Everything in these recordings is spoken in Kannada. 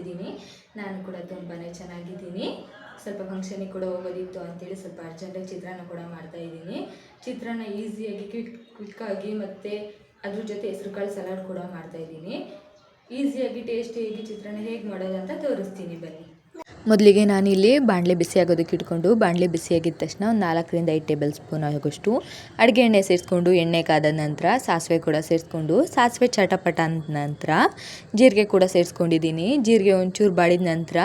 ಇದ್ದೀನಿ ನಾನು ಕೂಡ ತುಂಬಾ ಚೆನ್ನಾಗಿದ್ದೀನಿ. ಸ್ವಲ್ಪ ಫಂಕ್ಷನಿಗೆ ಕೂಡ ಹೋಗೋದಿತ್ತು ಅಂತೇಳಿ ಸ್ವಲ್ಪ ಅರ್ಜೆಂಟಾಗಿ ಚಿತ್ರಾನ್ನ ಕೂಡ ಮಾಡ್ತಾ ಇದ್ದೀನಿ. ಚಿತ್ರಾನ್ನ ಈಸಿಯಾಗಿ ಕ್ವಿಕ್ ಕ್ವಿಕ್ಕಾಗಿ ಮತ್ತು ಅದ್ರ ಜೊತೆ ಹೆಸ್ರುಕಾಳು ಸಲಾಡ್ ಕೂಡ ಮಾಡ್ತಾ ಇದ್ದೀನಿ. ಈಸಿಯಾಗಿ ಟೇಸ್ಟಿಯಾಗಿ ಚಿತ್ರಾನ್ನ ಹೇಗೆ ಮಾಡೋದಂತ ತೋರಿಸ್ತೀನಿ ಬನ್ನಿ. ಮೊದಲಿಗೆ ನಾನಿಲ್ಲಿ ಬಾಣಲೆ ಬಿಸಿ ಆಗೋದಕ್ಕೆ ಇಟ್ಕೊಂಡು ಬಾಣಲೆ ಬಿಸಿಯಾಗಿದ್ದ ತಕ್ಷಣ ಒಂದು ನಾಲ್ಕರಿಂದ ಐದು ಟೇಬಲ್ ಸ್ಪೂನ್ ಆಗೋಷ್ಟು ಅಡುಗೆ ಎಣ್ಣೆ ಸೇರಿಸ್ಕೊಂಡು ಎಣ್ಣೆ ಕಾದ ನಂತರ ಸಾಸಿವೆ ಕೂಡ ಸೇರಿಸ್ಕೊಂಡು, ಸಾಸಿವೆ ಚಟಪಟ ಅಂದ ನಂತರ ಜೀರಿಗೆ ಕೂಡ ಸೇರಿಸ್ಕೊಂಡಿದ್ದೀನಿ. ಜೀರಿಗೆ ಒಂಚೂರು ಬಾಡಿದ ನಂತರ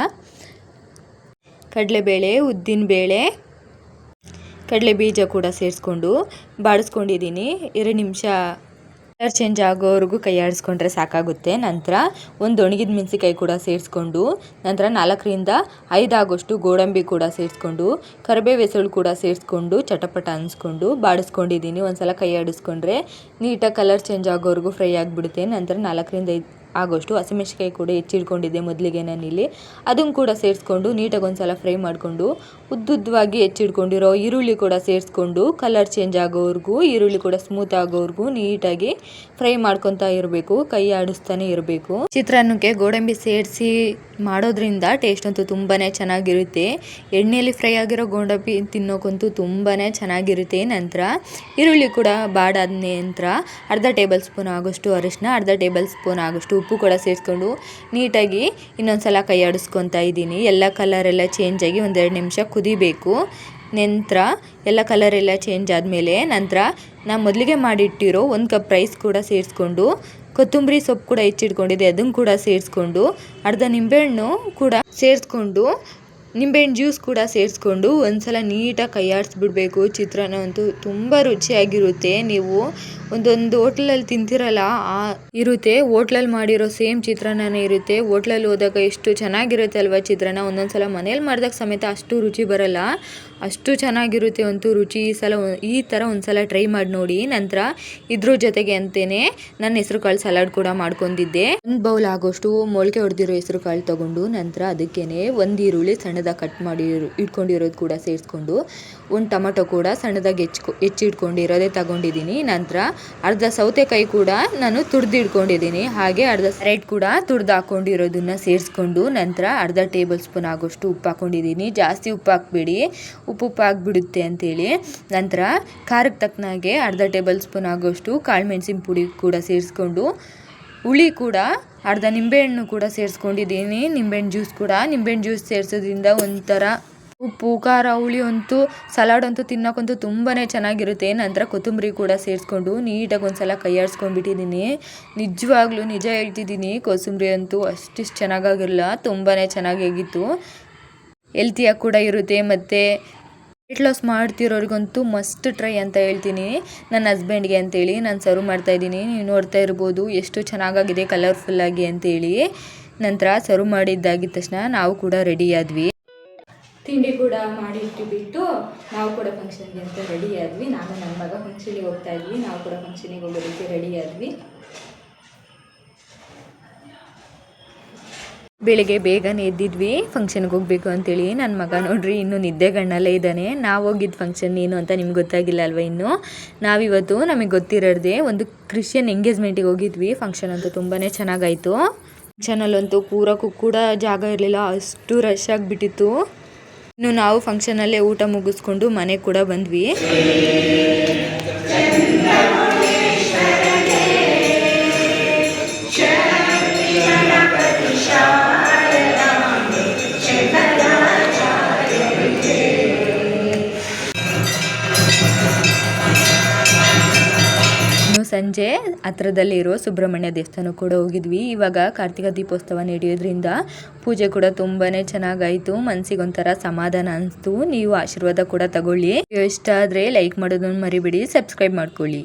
ಕಡಲೆಬೇಳೆ ಉದ್ದಿನಬೇಳೆ ಕಡಲೆ ಬೀಜ ಕೂಡ ಸೇರಿಸ್ಕೊಂಡು ಬಾಡಿಸ್ಕೊಂಡಿದ್ದೀನಿ ಎರಡು ನಿಮಿಷ ಕಲರ್ ಚೇಂಜ್ ಆಗೋವರೆಗೂ ಕೈ ಆಡಿಸ್ಕೊಂಡ್ರೆ ಸಾಕಾಗುತ್ತೆ. ನಂತರ ಒಂದು ಒಣಗಿದ ಮೆಣಸಿಕಾಯಿ ಕೂಡ ಸೇರಿಸ್ಕೊಂಡು, ನಂತರ ನಾಲ್ಕರಿಂದ ಐದಾಗೋಷ್ಟು ಗೋಡಂಬಿ ಕೂಡ ಸೇರಿಸ್ಕೊಂಡು ಕರಿಬೇವೆಸಳು ಕೂಡ ಸೇರಿಸ್ಕೊಂಡು, ಚಟಪಟ ಅನ್ಸ್ಕೊಂಡು ಬಾಡಿಸ್ಕೊಂಡಿದ್ದೀನಿ. ಒಂದ್ಸಲ ಕೈ ಆಡಿಸ್ಕೊಂಡ್ರೆ ನೀಟಾಗಿ ಕಲರ್ ಚೇಂಜ್ ಆಗೋವರೆಗೂ ಫ್ರೈ ಆಗಿಬಿಡುತ್ತೆ. ನಂತರ ನಾಲ್ಕರಿಂದ ಐದು ಆಗೋಷ್ಟು ಹಸಿಮೆಣಸಿಕಾಯಿ ಕೂಡ ಹೆಚ್ಚಿಡ್ಕೊಂಡಿದ್ದೆ ಮೊದಲಿಗೆ ನಾನಿಲ್ಲಿ. ಅದನ್ನು ಕೂಡ ಸೇರಿಸ್ಕೊಂಡು ನೀಟಾಗಿ ಒಂದು ಸಲ ಫ್ರೈ ಮಾಡಿಕೊಂಡು ಉದ್ದುದ್ದವಾಗಿ ಹೆಚ್ಚಿಟ್ಕೊಂಡಿರೋ ಈರುಳ್ಳಿ ಕೂಡ ಸೇರಿಸ್ಕೊಂಡು ಕಲರ್ ಚೇಂಜ್ ಆಗೋವರೆಗೂ, ಈರುಳ್ಳಿ ಕೂಡ ಸ್ಮೂತ್ ಆಗೋವರೆಗೂ ನೀಟಾಗಿ ಫ್ರೈ ಮಾಡ್ಕೊತಾ ಇರಬೇಕು, ಕೈ ಆಡಿಸ್ತಾನೆ ಇರಬೇಕು. ಚಿತ್ರಾನ್ನಕ್ಕೆ ಗೋಡಂಬಿ ಸೇರಿಸಿ ಮಾಡೋದ್ರಿಂದ ಟೇಸ್ಟ್ ಅಂತೂ ತುಂಬಾ ಚೆನ್ನಾಗಿರುತ್ತೆ. ಎಣ್ಣೆಯಲ್ಲಿ ಫ್ರೈ ಆಗಿರೋ ಗೋಡಂಬಿ ತಿನ್ನೋಕ್ಕಂತೂ ತುಂಬಾ ಚೆನ್ನಾಗಿರುತ್ತೆ. ನಂತರ ಈರುಳ್ಳಿ ಕೂಡ ಬಾಡಾದ ನಂತರ ಅರ್ಧ ಟೇಬಲ್ ಸ್ಪೂನ್ ಆಗೋಷ್ಟು ಅರಿಶಿನ ಅರ್ಧ ಟೇಬಲ್ ಸ್ಪೂನ್ ಆಗೋಷ್ಟು ಉಪ್ಪು ಕೂಡ ಸೇರಿಸ್ಕೊಂಡು ನೀಟಾಗಿ ಇನ್ನೊಂದ್ಸಲ ಕೈ ಆಡಿಸ್ಕೊತಾ ಇದ್ದೀನಿ. ಎಲ್ಲ ಕಲರೆಲ್ಲ ಚೇಂಜಾಗಿ ಒಂದೆರಡು ನಿಮಿಷ ಕುದಿಬೇಕು. ನಂತರ ಎಲ್ಲ ಕಲರ್ ಎಲ್ಲ ಚೇಂಜ್ ಆದಮೇಲೆ ನಂತರ ನಾ ಮೊದಲಿಗೆ ಮಾಡಿಟ್ಟಿರೋ ಒಂದು ಕಪ್ ರೈಸ್ ಕೂಡ ಸೇರಿಸ್ಕೊಂಡು ಕೊತ್ತಂಬರಿ ಸೊಪ್ಪು ಕೂಡ ಹೆಚ್ಚಿಟ್ಕೊಂಡಿದ್ದೆ, ಅದನ್ನು ಕೂಡ ಸೇರಿಸ್ಕೊಂಡು, ಅರ್ಧ ನಿಂಬೆಹಣ್ಣು ಕೂಡ ಸೇರಿಸ್ಕೊಂಡು ನಿಂಬೆಹಣ್ಣು ಜ್ಯೂಸ್ ಕೂಡ ಸೇರಿಸ್ಕೊಂಡು ಒಂದ್ಸಲ ನೀಟಾಗಿ ಕೈ ಆಡಿಸ್ಬಿಡ್ಬೇಕು ಚಿತ್ರಾನ್ನ ಅಂತೂ ತುಂಬ ರುಚಿಯಾಗಿರುತ್ತೆ. ನೀವು ಒಂದೊಂದು ಹೋಟ್ಲಲ್ಲಿ ತಿಂತಿರಲ್ಲ, ಆ ಇರುತ್ತೆ. ಹೋಟ್ಲಲ್ಲಿ ಮಾಡಿರೋ ಸೇಮ್ ಚಿತ್ರಾನ್ನನೇ ಇರುತ್ತೆ. ಹೋಟ್ಲಲ್ಲಿ ಹೋದಾಗ ಎಷ್ಟು ಚೆನ್ನಾಗಿರುತ್ತೆ ಅಲ್ವಾ ಚಿತ್ರಾನ್ನ? ಒಂದೊಂದ್ಸಲ ಮನೇಲಿ ಮಾಡಿದಾಗ ಸಮೇತ ಅಷ್ಟು ರುಚಿ ಬರಲ್ಲ. ಅಷ್ಟು ಚೆನ್ನಾಗಿರುತ್ತೆ ಅಂತೂ ರುಚಿ. ಈ ಸಲ ಈ ಥರ ಒಂದ್ಸಲ ಟ್ರೈ ಮಾಡಿ ನೋಡಿ. ನಂತರ ಇದ್ರ ಜೊತೆಗೆ ಅಂತೇನೆ ನನ್ನ ಹೆಸರು ಕಾಳು ಸಲಾಡ್ ಕೂಡ ಮಾಡ್ಕೊಂಡಿದ್ದೆ. ಒಂದು ಬೌಲ್ ಆಗೋಷ್ಟು ಮೊಳಕೆ ಹೊಡೆದಿರೋ ಹೆಸರು ಕಾಳು ತಗೊಂಡು ನಂತರ ಅದಕ್ಕೇನೆ ಒಂದು ಈರುಳ್ಳಿ ಸಣ್ಣದಾಗಿ ಕಟ್ ಮಾಡಿ ಇಟ್ಕೊಂಡಿರೋದು ಕೂಡ ಸೇರಿಸ್ಕೊಂಡು, ಒಂದು ಟೊಮಟೊ ಕೂಡ ಸಣ್ಣದಾಗಿ ಹೆಚ್ಚು ಹೆಚ್ಚಿಟ್ಕೊಂಡಿರೋದೇ ತಗೊಂಡಿದ್ದೀನಿ ನಂತರ ಅರ್ಧ ಸೌತೆಕಾಯಿ ಕೂಡ ನಾನು ತುರ್ದು ಇಟ್ಕೊಂಡಿದ್ದೀನಿ ಹಾಗೆ ಅರ್ಧ ರೆಡ್ ಕೂಡ ತುರ್ದು ಹಾಕೊಂಡಿರೋದನ್ನ ಸೇರಿಸ್ಕೊಂಡು, ನಂತರ ಅರ್ಧ ಟೇಬಲ್ ಸ್ಪೂನ್ ಆಗೋಷ್ಟು ಉಪ್ಪು ಹಾಕೊಂಡಿದ್ದೀನಿ ಜಾಸ್ತಿ ಉಪ್ಪು ಹಾಕ್ಬೇಡಿ. ಉಪ್ಪು ಉಪ್ಪು ಆಗಿಬಿಡುತ್ತೆ ಅಂತೇಳಿ. ನಂತರ ಖಾರಕ್ಕೆ ತಕ್ಕನಾಗೆ ಅರ್ಧ ಟೇಬಲ್ ಸ್ಪೂನ್ ಆಗೋಷ್ಟು ಕಾಳು ಮೆಣಸಿನ ಪುಡಿ ಕೂಡ ಸೇರಿಸ್ಕೊಂಡು, ಹುಳಿ ಕೂಡ ಅರ್ಧ ನಿಂಬೆಹಣ್ಣು ಕೂಡ ಸೇರಿಸ್ಕೊಂಡಿದ್ದೀನಿ. ನಿಂಬೆಹಣ್ಣು ಜ್ಯೂಸ್ ಕೂಡ. ನಿಂಬೆಹಣ್ಣು ಜ್ಯೂಸ್ ಸೇರಿಸೋದ್ರಿಂದ ಒಂಥರ ಉಪ್ಪು, ಖಾರ, ಹುಳಿ ಅಂತೂ ಸಲಾಡ್ ಅಂತೂ ತಿನ್ನೋಕ್ಕಂತೂ ತುಂಬಾ ಚೆನ್ನಾಗಿರುತ್ತೆ. ನಂತರ ಕೊತ್ತಂಬರಿ ಕೂಡ ಸೇರಿಸ್ಕೊಂಡು ನೀಟಾಗಿ ಒಂದ್ಸಲ ಕೈ ಆಡಿಸ್ಕೊಂಡ್ಬಿಟ್ಟಿದ್ದೀನಿ ನಿಜವಾಗ್ಲೂ ನಿಜ ಹೇಳ್ತಿದ್ದೀನಿ ಕೋಸಂಬರಿ ಅಂತೂ ಅಷ್ಟಿಷ್ಟು ಚೆನ್ನಾಗಾಗಿರಲ್ಲ ತುಂಬಾ ಚೆನ್ನಾಗಾಗಿತ್ತು ಹೆಲ್ತಿಯಾಗಿ ಕೂಡ ಇರುತ್ತೆ. ಮತ್ತು ವೆಯ್ಟ್ ಲಾಸ್ ಮಾಡ್ತಿರೋರಿಗಂತೂ ಮಸ್ಟ್ ಟ್ರೈ ಅಂತ ಹೇಳ್ತೀನಿ. ನನ್ನ ಹಸ್ಬೆಂಡ್ಗೆ ಅಂತೇಳಿ, ನಾನು ಸರ್ವ್ ಮಾಡ್ತಾಯಿದ್ದೀನಿ ನೀವು ನೋಡ್ತಾ ಇರ್ಬೋದು ಎಷ್ಟು ಚೆನ್ನಾಗಾಗಿದೆ ಕಲರ್ಫುಲ್ಲಾಗಿ ಅಂತೇಳಿ. ನಂತರ ಸರ್ವ್ ಮಾಡಿದ್ದಾಗಿದ್ದ ತಕ್ಷಣ ನಾವು ಕೂಡ ರೆಡಿ ಆದ್ವಿ. ತಿಂಡಿ ಕೂಡ ಮಾಡಿ ಇಟ್ಟುಬಿಟ್ಟು ನಾವು ಕೂಡ ಫಂಕ್ಷನ್ಗೆ ಅಂತ ರೆಡಿ ಆದ್ವಿ. ನಾನು ನನ್ನ ಮಗ ಫಂಕ್ಷನಿಗೆ ಹೋಗ್ತಾ ಇದ್ವಿ. ನಾವು ಕೂಡ ಫಂಕ್ಷನಿಗೆ ಹೋಗೋದಕ್ಕೆ ರೆಡಿ ಆದ್ವಿ. ಬೆಳಿಗ್ಗೆ ಬೇಗನೆ ಎದ್ದಿದ್ವಿ ಫಂಕ್ಷನ್ಗೆ ಹೋಗ್ಬೇಕು ಅಂತೇಳಿ. ನನ್ನ ಮಗ ನೋಡ್ರಿ, ಇನ್ನೂ ನಿದ್ದೆಗಣ್ಣಲ್ಲೇ ಇದ್ದಾನೆ. ನಾವು ಹೋಗಿದ್ದು ಫಂಕ್ಷನ್ ಏನು ಅಂತ ನಿಮ್ಗೆ ಗೊತ್ತಾಗಿಲ್ಲ ಅಲ್ವಾ ಇನ್ನು? ನಾವಿವತ್ತು ನಮಗೆ ಗೊತ್ತಿರೋದೇ ಒಂದು ಕ್ರಿಶ್ಚಿಯನ್ ಎಂಗೇಜ್ಮೆಂಟಿಗೆ ಹೋಗಿದ್ವಿ. ಫಂಕ್ಷನ್ ಅಂತೂ ತುಂಬಾ ಚೆನ್ನಾಗಾಯಿತು. ಫಂಕ್ಷನಲ್ಲಂತೂ ಕೂರಕ್ಕೂ ಕೂಡ ಜಾಗ ಇರಲಿಲ್ಲ. ಅಷ್ಟು ರಶ್ ಆಗಿಬಿಟ್ಟಿತ್ತು. ಇನ್ನು ನಾವು ಫಂಕ್ಷನಲ್ಲೇ ಊಟ ಮುಗಿಸ್ಕೊಂಡು ಮನೆಗೆ ಕೂಡ ಬಂದ್ವಿ. ಸಂಜೆ ಹತ್ರದಲ್ಲಿರೋ ಸುಬ್ರಹ್ಮಣ್ಯ ದೇವಸ್ಥಾನ ಕೂಡ ಹೋಗಿದ್ವಿ. ಇವಾಗ ಕಾರ್ತಿಕ ದೀಪೋತ್ಸವ ನಡೆಯೋದ್ರಿಂದ ಪೂಜೆ ಕೂಡ ತುಂಬಾನೇ ಚೆನ್ನಾಗಾಯ್ತು. ಮನ್ಸಿಗೊಂಥರ ಸಮಾಧಾನ ಅನಿಸ್ತು. ನೀವು ಆಶೀರ್ವಾದ ಕೂಡ ತಗೊಳ್ಳಿ. ಇಷ್ಟ ಆದ್ರೆ ಲೈಕ್ ಮಾಡೋದನ್ನ ಮರಿಬೇಡಿ ಸಬ್ಸ್ಕ್ರೈಬ್ ಮಾಡ್ಕೊಳ್ಳಿ.